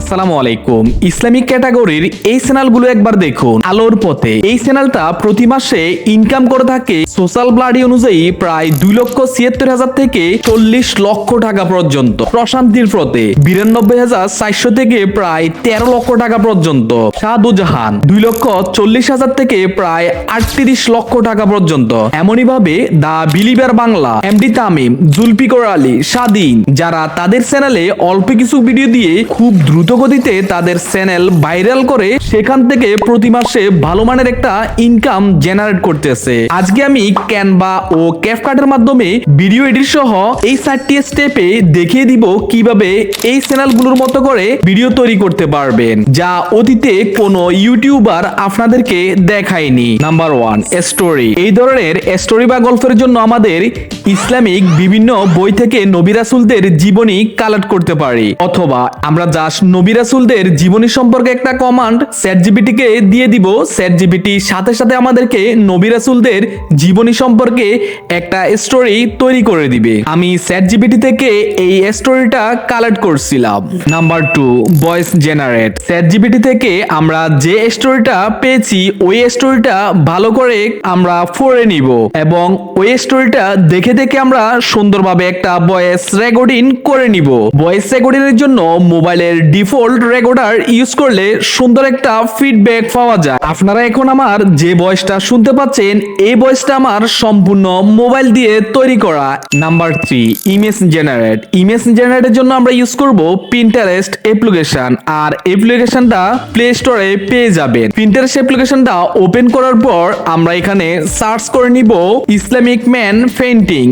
আসসালামু আলাইকুম। ইসলামিক ক্যাটাগরির এই চ্যানেলগুলো একবার দেখুন। আলোর পথে। এই চ্যানেলটা প্রতি মাসে ইনকাম করে থাকে সোশ্যাল ব্লাডি অনুযায়ী প্রায় দুই লক্ষ ছিয়াত্তর হাজার থেকে চল্লিশ লক্ষ টাকা পর্যন্ত। প্রশান্তির পথে বিরানব্বই হাজার চারশো থেকে প্রায় তেরো লক্ষ টাকা পর্যন্ত। শাহদুজাহান দুই লক্ষ চল্লিশ হাজার থেকে প্রায় আটত্রিশ লক্ষ টাকা পর্যন্ত। এমনই ভাবে the believer Bangla, MD Tamim, Zulfikar Ali, Swadhin, যারা তাদের চ্যানেলে অল্প কিছু ভিডিও দিয়ে খুব দ্রুত গতিতে তাদের চ্যানেল ভাইরাল করে, সেখান থেকে প্রতি মাসে ভালো মানের একটা ইনকাম জেনারেট করতেছে। আজকে আমি ক্যানভা ও ক্যাপকাটের মাধ্যমে ভিডিও এডিট সহ এই চারটি স্টেপে দেখিয়ে দিব কীভাবে এই চ্যানেলগুলোর মতো করে ভিডিও তৈরি করতে পারবেন, যা অতীতে কোনো ইউটিউবার আপনাদেরকে দেখায়নি। নাম্বার ওয়ান স্টোরি এই ধরনের স্টোরি বা গল্পের জন্য আমাদের ইসলামিক বিভিন্ন বই থেকে নবী রাসূলদের জীবনী কালেক্ট করতে পারি। অথবা আমরা জাস্ট নবী রাসূলদের জীবনী সম্পর্কে একটা কমান্ড চ্যাট জিবিটিকে দিয়ে দিব। চ্যাট জিবিটি সাথে সাথে আমাদেরকে নবী রাসূলদের জীবনী সম্পর্কে একটা স্টোরি তৈরি করে দিবে। আমি চ্যাট জিপিটি থেকে এই স্টোরিটা কালেক্ট করছিলাম। Number two voice generate ChatGPT থেকে আমরা যে স্টোরিটা পেয়েছি, ওই স্টোরিটা ভালো করে আমরা পড়ে নিব এবং ওই স্টোরিটা দেখে দেখে আমরা সুন্দরভাবে একটা ভয়েস রেকর্ডিং করে নিব। ভয়েস রেকর্ডিং এর জন্য মোবাইলের ডিফল্ট রেকর্ডার ইউজ করলে সুন্দর একটা ফিডব্যাক পাওয়া যায়। আপনারা এখন আমার যে ভয়েসটা শুনতে পাচ্ছেন, এই ভয়েসটা আমার সম্পূর্ণ মোবাইল দিয়ে তৈরি করা। Number three image generate image জেনারেটের জন্য আমরা ইউজ করব প্রিন্টারেস্ট অ্যাপ্লিকেশন আর অ্যাপ্লিকেশনটা প্লে স্টোরে পেয়ে যাবেন। প্রিন্টারেস্ট অ্যাপ্লিকেশনটা ওপেন করার পর আমরা এখানে সার্চ করে নিব Islamic man painting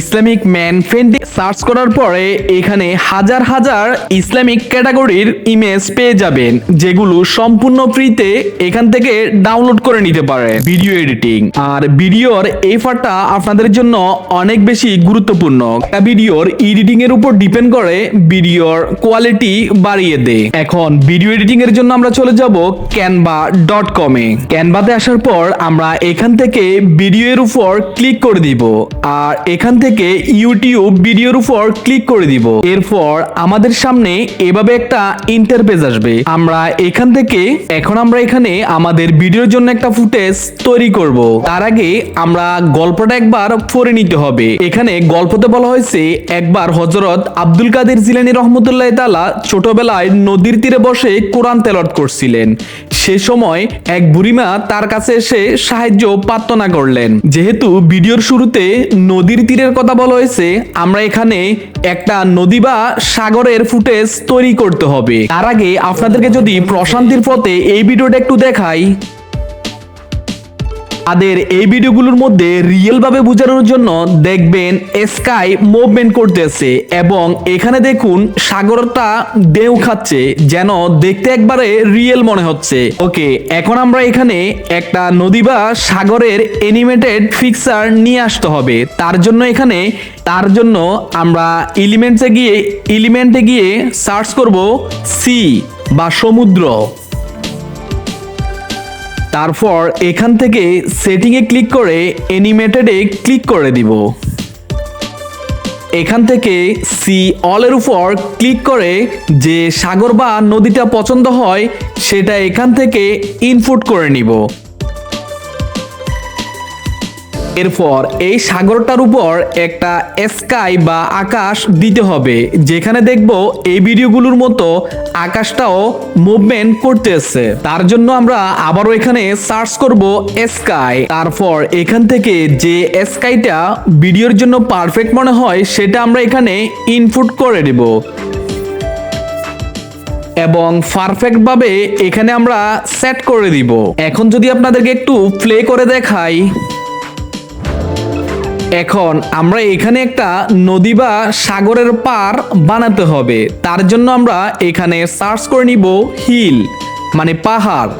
Islamic man painting search করার পরে এখানে হাজার হাজার ইসলামিক ক্যাটাগরির ইমেজ পেয়ে যাবেন, যেগুলো সম্পূর্ণ ফ্রিতে এখান থেকে ডাউনলোড করে নিতে পারেন। Video editing. আর ভিডিওর এই ফারটা আপনাদের জন্য অনেক বেশি গুরুত্বপূর্ণ। ভিডিওর এডিটিং এর উপর ডিপেন্ড করে ভিডিওর কোয়ালিটি বাড়িয়ে দেয়। এখন ভিডিও এডিটিং এর জন্য আমরা চলে যাব ক্যানভা ডট কমে ক্যানভাতে আসার পর আমরা এখান থেকে ভিডিও এর উপর ক্লিক করে দিব। আর এখান থেকে ইউটিউব ভিডিওর উপর ক্লিক করে দিব। এরপর আমাদের সামনে এভাবে একটা ইন্টারপেজ আসবে। আমরা এখান থেকে, এখন আমরা এখানে আমাদের ভিডিওর জন্য একটা ফুটেজ তৈরি করব। তার আগে আমরা গল্পটা একবার পড়ে নিতে হবে। এখানে গল্পতে বলা হয়েছে, একবার হজরত আব্দুল কাদের জিলানি রহমতুল্লাহ তালা ছোটবেলায় নদীর তীরে বসে কোরআন তেলত করছিলেন। সে সময় এক বুড়িমা তার কাছে এসে সাহায্য প্রার্থনা করলেন। যেহেতু ভিডিওর শুরুতে নদীর তীরের কথা বলা হয়েছে, আমরা এখানে একটা নদী বা সাগরের ফুটেজ তৈরি করতে হবে। তার আগে আপনাদেরকে যদি প্রশান্তির পথে এই ভিডিওটা একটু দেখাই। তাদের এই ভিডিওগুলোর মধ্যে রিয়েল ভাবে বোঝানোর জন্য দেখবেন স্কাই মুভমেন্ট করতেছে এবং এখানে দেখুন সাগরটা ঢেউ খাচ্ছে যেন দেখতে একবারে রিয়েল মনে হচ্ছে। ওকে এখন আমরা এখানে একটা নদী বা সাগরের এনিমেটেড ফিক্সার নিয়ে আসতে হবে। তার জন্য এখানে, তার জন্য আমরা এলিমেন্টসে গিয়ে এলিমেন্টে গিয়ে সার্চ করব সি বা সমুদ্র। তারপর এখান থেকে সেটিংয়ে ক্লিক করে অ্যানিমেটেডে ক্লিক করে দিব। এখান থেকে সি অলের উপর ক্লিক করে যে সাগর বা নদীটা পছন্দ হয়, সেটা এখান থেকে ইনপুট করে নিব। এরপর এই সাগরটার উপর একটা স্কাই বা আকাশ দিতে হবে। যেখানে দেখব এই ভিডিওগুলোর মতো আকাশটাও মুভমেন্ট করতেছে। তার জন্য আমরা আবারও এখানে সার্চ করব স্কাই তারপর এখান থেকে যে স্কাইটা ভিডিওর জন্য পারফেক্ট মনে হয়, সেটা আমরা এখানে ইনপুট করে দেব এবং পারফেক্ট ভাবে এখানে আমরা সেট করে দিব। এখন যদি আপনাদেরকে একটু প্লে করে দেখাই। এখন আমরা এখানে একটা নদী বা সাগরের পার বানাতে হবে। তার জন্য আমরা এখানে সার্চ করে নিব হিল মানে পাহাড়।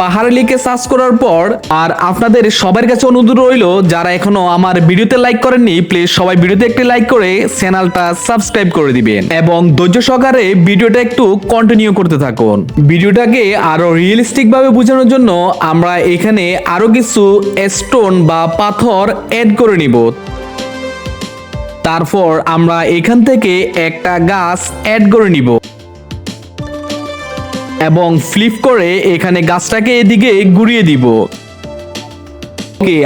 পাহাড় লিখে সার্চ করার পর আর আপনাদের সবার কাছে অনুরোধ রইল, যারা এখনও আমার ভিডিওতে লাইক করেননি প্লিজ সবাই ভিডিওতে একটি লাইক করে চ্যানেলটা সাবস্ক্রাইব করে দিবেন এবং ধৈর্য সহকারে ভিডিওটা একটু কন্টিনিউ করতে থাকুন। ভিডিওটাকে আরও রিয়েলিস্টিক ভাবে বোঝানোর জন্য আমরা এখানে আরও কিছু স্টোন বা পাথর অ্যাড করে নিব। তারপর আমরা এখান থেকে একটা গাছ অ্যাড করে নিব। এবং ফ্লিপ করে এখানে গাছটাকে এদিকে ঘুরিয়ে দিব।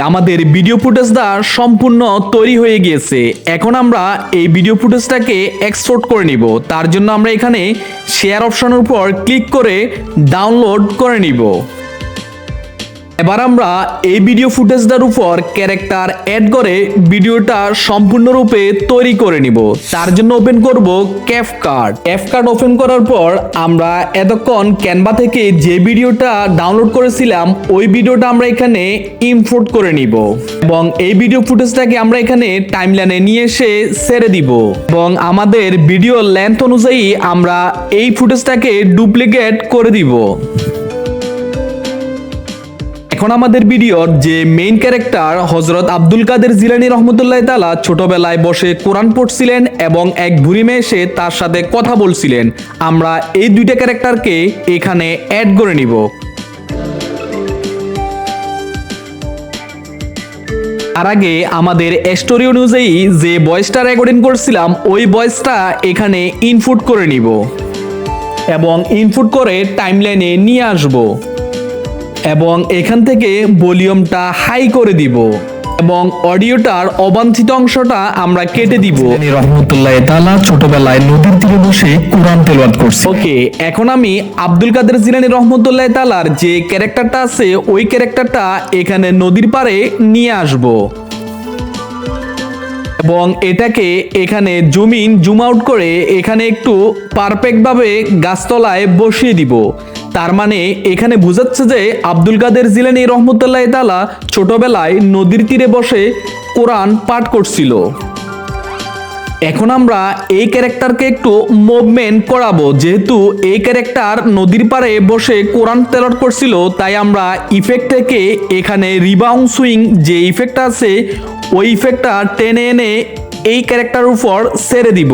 আমাদের ভিডিও ফুটেজটা সম্পূর্ণ তৈরি হয়ে গিয়েছে। এখন আমরা এই ভিডিও ফুটেজটাকে এক্সপোর্ট করে নিব। তার জন্য আমরা এখানে শেয়ার অপশনের উপর ক্লিক করে ডাউনলোড করে নিব। এবার আমরা এই ভিডিও ফুটেজটার উপর ক্যারেক্টার অ্যাড করে ভিডিওটা সম্পূর্ণরূপে তৈরি করে নিব। তার জন্য ওপেন করব CapCut CapCut open করার পর আমরা এতক্ষণ ক্যানভা থেকে যে ভিডিওটা ডাউনলোড করেছিলাম, ওই ভিডিওটা আমরা এখানে ইম্পোর্ট করে নিব। এবং এই ভিডিও ফুটেজটাকে আমরা এখানে টাইমলাইনে নিয়ে এসে ছেড়ে দিব। এবং আমাদের ভিডিও লেন্থ অনুযায়ী আমরা এই ফুটেজটাকে ডুপ্লিকেট করে দিব। এখন আমাদের ভিডিওর যে মেইন ক্যারেক্টার হজরত আব্দুল কাদের জিলানি রহমতুল্লাহ তালা ছোটবেলায় বসে কোরআন পড়ছিলেন এবং এক বুড়ি মেয়ে এসে তার সাথে কথা বলছিলেন। আমরা এই দুইটা ক্যারেক্টারকে এখানে অ্যাড করে নিব। তার আগে আমাদের স্টোরি অনুযায়ী যে ভয়েসটা রেকর্ডিং করছিলাম, ওই ভয়েসটা এখানে ইনপুট করে নিব। এবং ইনপুট করে টাইমলাইনে নিয়ে আসব। এবং এখান থেকে ভলিউমটা হাই করে দিব এবং অডিওটার অবাঞ্ছিত অংশটা আমরা কেটে দিব। রহমতুল্লাহ তালা ছোটবেলায় নদীর তীরে বসে কোরআন তেলাওয়াত করছে। ওকে এখন আমি আব্দুল কাদের জিলানি রহমতুল্লাহ তালার যে ক্যারেক্টারটা আছে ওই ক্যারেক্টারটা এখানে নদীর পাড়ে নিয়ে আসব। এবং এটাকে এখানে জুম ইন জুম আউট করে এখানে একটু পারফেক্টভাবে গাছতলায় বসিয়ে দিব। তার মানে এখানে বোঝাচ্ছে যে আব্দুল কাদের জিলানি রহমতুল্লাহ তালা ছোটবেলায় নদীর তীরে বসে কোরআন পাঠ করছিল। এখন আমরা এই ক্যারেক্টারকে একটু মুভমেন্ট করাবো। যেহেতু এই ক্যারেক্টার নদীর পাড়ে বসে কোরআন তেলট করছিল, তাই আমরা ইফেক্ট থেকে এখানে রিবাউন্ড সুইং যে ইফেক্টটা আছে, ওই ইফেক্টটা টেনে এনে এই ক্যারেক্টার উপর ছেড়ে দিব।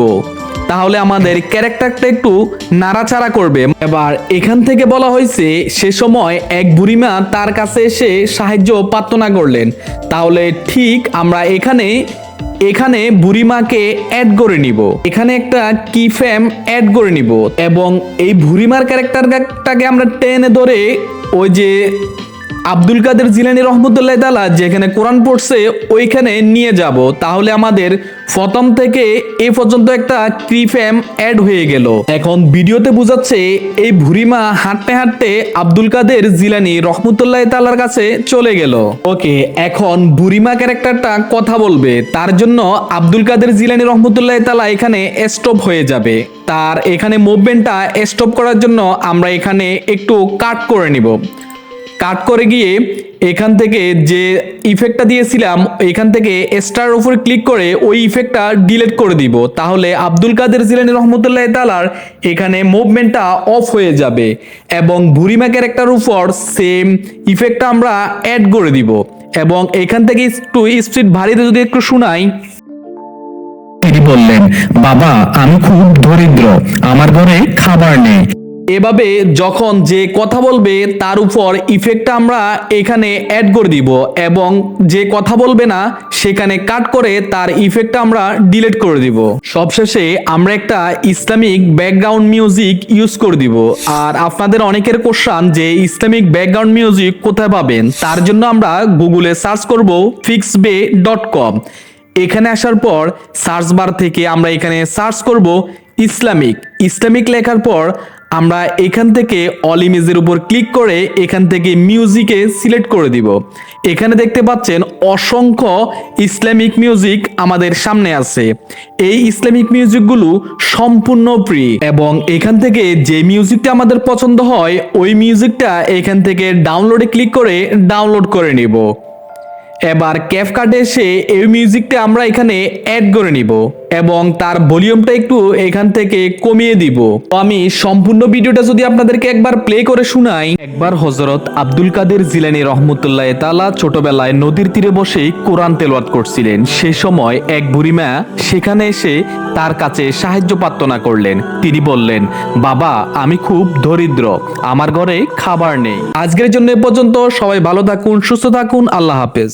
তাহলে আমাদের ক্যারেক্টারটা একটু নাড়াচাড়া করবে। এবার এখান থেকে বলা হয়েছে, সে সময় এক বুড়িমা তার কাছে এসে সাহায্য প্রার্থনা করলেন। তাহলে ঠিক আমরা এখানে এখানে বুড়িমাকে অ্যাড করে নিব। এখানে একটা কি ফ্যাম অ্যাড করে নিব। এবং এই বুড়িমার ক্যারেক্টারটাকে আমরা টেনে ধরে ওই যে আব্দুল কাদের জিলানি রহমতুল্লাহ তালা যেখানে কোরআন পড়ছে, ওইখানে নিয়ে যাব। তাহলে আমাদের প্রথম থেকে এ পর্যন্ত একটা ক্রিফ্যাম অ্যাড হয়ে গেল। এখন ভিডিওতে বোঝাচ্ছে এই ভুরিমা হাঁটতে হাঁটতে আব্দুল কাদের জিলানি রহমতুল্লাহ তালার কাছে চলে গেল। ওকে, এখন বুড়িমা ক্যারেক্টারটা কথা বলবে। তার জন্য আব্দুল কাদের জিলানি রহমতুল্লাহ তালা এখানে স্টপ হয়ে যাবে। তার এখানে মুভমেন্টটা স্টপ করার জন্য আমরা এখানে একটু কাট করে নিব। কাট করে গিয়ে এখান থেকে যে ইফেক্টটা দিয়েছিলাম, এখান থেকে স্টার উপরে ক্লিক করে ওই ইফেক্টটা ডিলিট করে দিব। তাহলে আব্দুল কাদের জিলানি রহমতুল্লাহ তালার এখানে মুভমেন্টটা অফ হয়ে যাবে এবং ভুরিমা ক্যারেক্টার উপর সেম ইফেক্টটা আমরা অ্যাড করে দিব এবং এখান থেকে একটু স্পিড ভারীতে যদি একটু শোনাই। তিনি বললেন, বাবা, আমি খুব দরিদ্র, আমার ঘরে খাবার নেই। এভাবে যখন যে কথা বলবে, তার উপর ইফেক্টটা আমরা এখানে অ্যাড করে দিব এবং যে কথা বলবে না, সেখানে কাট করে তার ইফেক্টটা আমরা ডিলিট করে দিব। সবশেষে আমরা একটা ইসলামিক ব্যাকগ্রাউন্ড মিউজিক ইউজ করে দিব। আর আপনাদের অনেকের কোশ্চান যে ইসলামিক ব্যাকগ্রাউন্ড মিউজিক কোথায় পাবেন, তার জন্য আমরা গুগলে সার্চ করব ফিক্সবে ডট কম এখানে আসার পর সার্চ বার থেকে আমরা এখানে সার্চ করব ইসলামিক। ইসলামিক লেখার পর আমরা এখান থেকে অল ইমেজের উপর ক্লিক করে এখান থেকে মিউজিকে সিলেক্ট করে দিব। এখানে দেখতে পাচ্ছেন অসংখ্য ইসলামিক মিউজিক আমাদের সামনে আছে। এই ইসলামিক মিউজিকগুলো সম্পূর্ণ ফ্রি এবং এখান থেকে যে মিউজিকটা আমাদের পছন্দ হয়, ওই মিউজিকটা এখান থেকে ডাউনলোডে ক্লিক করে ডাউনলোড করে নিব। এবার ক্যাফ কার্ডে এসে এই মিউজিকটা আমরা এখানে অ্যাড করে নিব এবং তার ভলিউমটা একটু এখান থেকে কমিয়ে দিব। তো আমি সম্পূর্ণ ভিডিওটা যদি আপনাদেরকে একবার প্লে করে শোনাই। একবার হজরত আব্দুল কাদের জিলানি রহমতুল্লাহ তালা ছোটবেলায় নদীর তীরে বসে কোরআন তেলওয়াত করছিলেন। সে সময় এক বুড়িমা সেখানে এসে তার কাছে সাহায্য প্রার্থনা করলেন। তিনি বললেন, বাবা, আমি খুব দরিদ্র, আমার ঘরে খাবার নেই। আজকের জন্য এ পর্যন্ত সবাই ভালো থাকুন, সুস্থ থাকুন, আল্লাহ হাফেজ।